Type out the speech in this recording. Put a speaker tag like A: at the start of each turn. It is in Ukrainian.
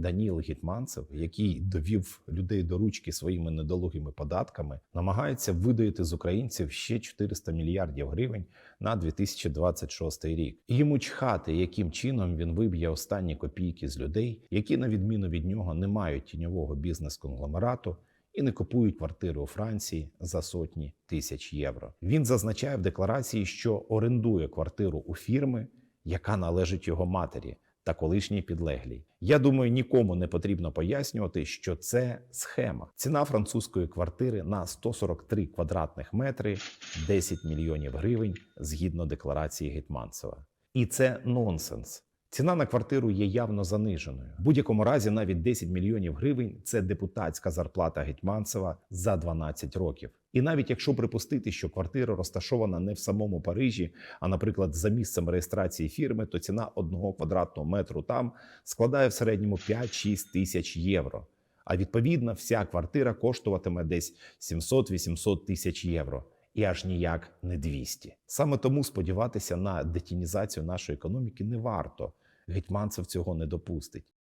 A: Даніл Гетманцев, який довів людей до ручки своїми недолугими податками, намагається видаїти з українців ще 400 мільярдів гривень на 2026 рік. Йому чхати, яким чином він виб'є останні копійки з людей, які, на відміну від нього, не мають тіньового бізнес-конгломерату і не купують квартири у Франції за сотні тисяч євро. Він зазначає в декларації, що орендує квартиру у фірми, яка належить його матері та колишній підлеглій. Я думаю, нікому не потрібно пояснювати, що це схема. Ціна французької квартири на 143 квадратних метри 10 мільйонів гривень згідно декларації Гетьманцева. І це нонсенс. Ціна на квартиру є явно заниженою. В будь-якому разі, навіть 10 мільйонів гривень це депутатська зарплата Гетманцева за 12 років. І навіть якщо припустити, що квартира розташована не в самому Парижі, а, наприклад, за місцем реєстрації фірми, то ціна одного квадратного метру там складає в середньому 5-6 тисяч євро. А відповідно, вся квартира коштуватиме десь 700-800 тисяч євро. І аж ніяк не 200. Саме тому сподіватися на детінізацію нашої економіки не варто. Гетьманцев цього не допустить.